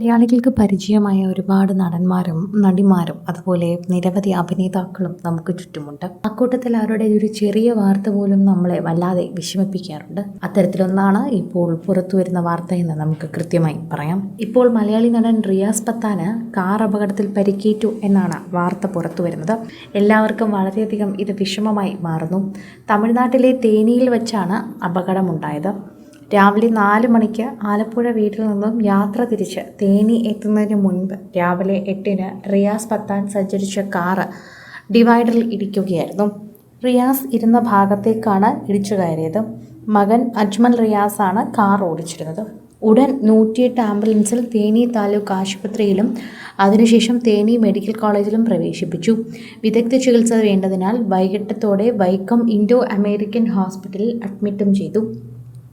മലയാളികൾക്ക് പരിചയമായ ഒരുപാട് നടന്മാരും നടിമാരും അതുപോലെ നിരവധി അഭിനേതാക്കളും നമുക്ക് ചുറ്റുമുണ്ട്. അക്കൂട്ടത്തിൽ അവരുടെ ഒരു ചെറിയ വാർത്ത പോലും നമ്മളെ വല്ലാതെ വിഷമിപ്പിക്കാറുണ്ട്. അത്തരത്തിലൊന്നാണ് ഇപ്പോൾ പുറത്തു വരുന്ന വാർത്ത എന്ന് നമുക്ക് കൃത്യമായി പറയാം. ഇപ്പോൾ മലയാളി നടൻ റിയാസ് പത്താന് കാർ അപകടത്തിൽ പരിക്കേറ്റു എന്നാണ് വാർത്ത പുറത്തു വരുന്നത്. എല്ലാവർക്കും വളരെയധികം ഇത് വിഷമമായി മാറുന്നു. തമിഴ്നാട്ടിലെ തേനിയിൽ വെച്ചാണ് അപകടമുണ്ടായത്. രാവിലെ നാല് മണിക്ക് ആലപ്പുഴ വീട്ടിൽ നിന്നും യാത്ര തിരിച്ച് തേനി എത്തുന്നതിന് മുൻപ് രാവിലെ എട്ടിന് റിയാസ് പത്താൻ സഞ്ചരിച്ച കാറ് ഡിവൈഡറിൽ ഇടിക്കുകയായിരുന്നു. റിയാസ് ഇരുന്ന ഭാഗത്തേക്കാണ് ഇടിച്ചു കയറിയത്. മകൻ അജ്മൽ റിയാസാണ് കാർ ഓടിച്ചിരുന്നത്. ഉടൻ നൂറ്റിയെട്ട് ആംബുലൻസിൽ തേനി താലൂക്ക് ആശുപത്രിയിലും അതിനുശേഷം തേനി മെഡിക്കൽ കോളേജിലും പ്രവേശിപ്പിച്ചു. വിദഗ്ധ ചികിത്സ വേണ്ടതിനാൽ വൈകിട്ടത്തോടെ വൈക്കം ഇൻഡോ അമേരിക്കൻ ഹോസ്പിറ്റലിൽ അഡ്മിറ്റും ചെയ്തു.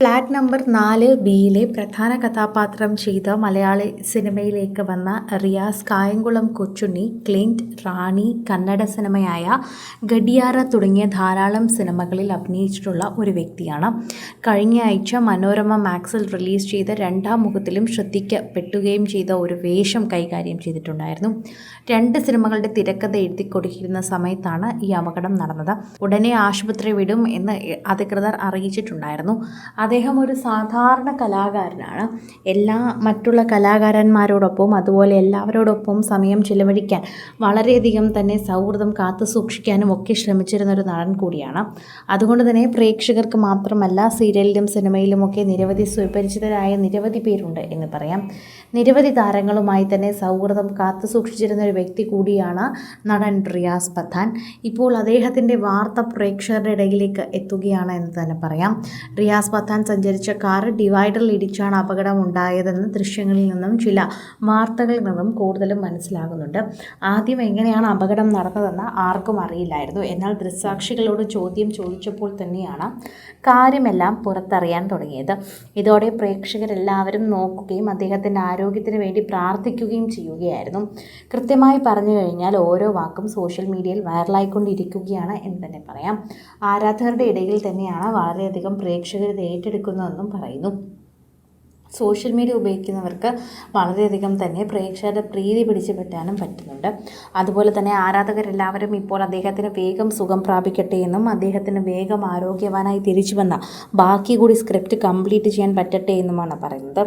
ഫ്ലാറ്റ് നമ്പർ നാല് ബിയിലെ പ്രധാന കഥാപാത്രം ചെയ്ത മലയാളി സിനിമയിലേക്ക് വന്ന റിയാസ് കായംകുളം കൊച്ചുണ്ണി ക്ലിന്റ് റാണി കന്നഡ സിനിമയായ ഗഡിയാറ തുടങ്ങിയ ധാരാളം സിനിമകളിൽ അഭിനയിച്ചിട്ടുള്ള ഒരു വ്യക്തിയാണ്. കഴിഞ്ഞ ആഴ്ച മനോരമ മാക്സിൽ റിലീസ് ചെയ്ത രണ്ടാം മുഖത്തിലും ശ്രദ്ധിക്കപ്പെട്ടുകയും ചെയ്ത ഒരു വേഷം കൈകാര്യം ചെയ്തിട്ടുണ്ടായിരുന്നു. രണ്ട് സിനിമകളുടെ തിരക്കഥ എഴുതി കൊടുക്കുന്ന സമയത്താണ് ഈ അപകടം നടന്നത്. ഉടനെ ആശുപത്രി വിടും എന്ന് അധികൃതർ അറിയിച്ചിട്ടുണ്ടായിരുന്നു. അദ്ദേഹം ഒരു സാധാരണ കലാകാരനാണ്. എല്ലാ മറ്റുള്ള കലാകാരന്മാരോടൊപ്പം അതുപോലെ എല്ലാവരോടൊപ്പം സമയം ചിലവഴിക്കാൻ വളരെയധികം തന്നെ സൗഹൃദം കാത്തു സൂക്ഷിക്കാനും ഒക്കെ ശ്രമിച്ചിരുന്ന ഒരു നടൻ കൂടിയാണ്. അതുകൊണ്ട് തന്നെ പ്രേക്ഷകർക്ക് മാത്രമല്ല സീരിയലിലും സിനിമയിലും ഒക്കെ നിരവധി സുപരിചിതരായ നിരവധി പേരുണ്ട് എന്ന് പറയാം. നിരവധി താരങ്ങളുമായി തന്നെ സൗഹൃദം കാത്തു സൂക്ഷിച്ചിരുന്ന ഒരു വ്യക്തി കൂടിയാണ് നടൻ റിയാസ് പത്താൻ ഇപ്പോൾ അദ്ദേഹത്തിന്റെ വാർത്ത പ്രേക്ഷകരുടെ ഇടയിലേക്ക് എത്തുകയാണ് എന്ന് തന്നെ പറയാം. റിയാസ് പത്താൻ സഞ്ചരിച്ച കാർ ഡിവൈഡറിൽ ഇടിച്ചാണ് അപകടം ഉണ്ടായതെന്ന് ദൃശ്യങ്ങളിൽ നിന്നും ചില വാർത്തകളിൽ നിന്നും കൂടുതലും മനസ്സിലാകുന്നുണ്ട്. ആദ്യം എങ്ങനെയാണ് അപകടം നടന്നതെന്ന് ആർക്കും അറിയില്ലായിരുന്നു. എന്നാൽ ദൃക്സാക്ഷികളോട് ചോദ്യം ചോദിച്ചപ്പോൾ തന്നെയാണ് കാര്യമെല്ലാം പുറത്തറിയാൻ തുടങ്ങിയത്. ഇതോടെ പ്രേക്ഷകരെല്ലാവരും നോക്കുകയും അദ്ദേഹത്തിന്റെ ആരോഗ്യത്തിന് വേണ്ടി പ്രാർത്ഥിക്കുകയും ചെയ്യുകയായിരുന്നു. കൃത്യമായി പറഞ്ഞു കഴിഞ്ഞാൽ ഓരോ വാക്കും സോഷ്യൽ മീഡിയയിൽ വൈറലായിക്കൊണ്ടിരിക്കുകയാണ് എന്ന് തന്നെ പറയാം. ആരാധകരുടെ ഇടയിൽ തന്നെയാണ് വളരെയധികം പ്രേക്ഷകർ ഏറ്റെടുക്കുന്നതെന്നും പറയുന്നു. സോഷ്യൽ മീഡിയ ഉപയോഗിക്കുന്നവർക്ക് വളരെയധികം തന്നെ പ്രേക്ഷകരുടെ പ്രീതി പിടിച്ചു പറ്റാനും പറ്റുന്നുണ്ട്. അതുപോലെ തന്നെ ആരാധകരെല്ലാവരും ഇപ്പോൾ അദ്ദേഹത്തിന് വേഗം സുഖം പ്രാപിക്കട്ടെ എന്നും അദ്ദേഹത്തിന് വേഗം ആരോഗ്യവാനായി തിരിച്ചു വന്ന ബാക്കി കൂടി സ്ക്രിപ്റ്റ് കംപ്ലീറ്റ് ചെയ്യാൻ പറ്റട്ടെ എന്നുമാണ് പറയുന്നത്.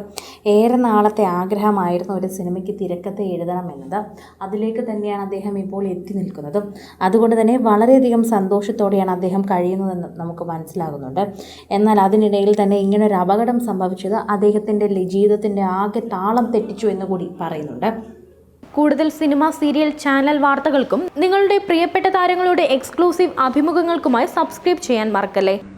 ഏറെ നാളത്തെ ആഗ്രഹമായിരുന്നു ഒരു സിനിമയ്ക്ക് തിരക്കഥ എഴുതണമെന്നത് അതിലേക്ക് തന്നെയാണ് അദ്ദേഹം ഇപ്പോൾ എത്തി നിൽക്കുന്നത്. അതുകൊണ്ട് തന്നെ വളരെയധികം സന്തോഷത്തോടെയാണ് അദ്ദേഹം കഴിയുന്നതെന്ന് നമുക്ക് മനസ്സിലാകുന്നുണ്ട്. എന്നാൽ അതിനിടയിൽ തന്നെ ഇങ്ങനൊരു അപകടം സംഭവിച്ചത് അദ്ദേഹത്തിന്റെ ജീവിതത്തിന്റെ ആകെ താളം തെറ്റിച്ചു എന്ന് കൂടി പറയുന്നുണ്ട്. കൂടുതൽ സിനിമ സീരിയൽ ചാനൽ വാർത്തകൾക്കും നിങ്ങളുടെ പ്രിയപ്പെട്ട താരങ്ങളുടെ എക്സ്ക്ലൂസീവ് അഭിമുഖങ്ങൾക്കുമായി സബ്സ്ക്രൈബ് ചെയ്യാൻ മറക്കല്ലേ?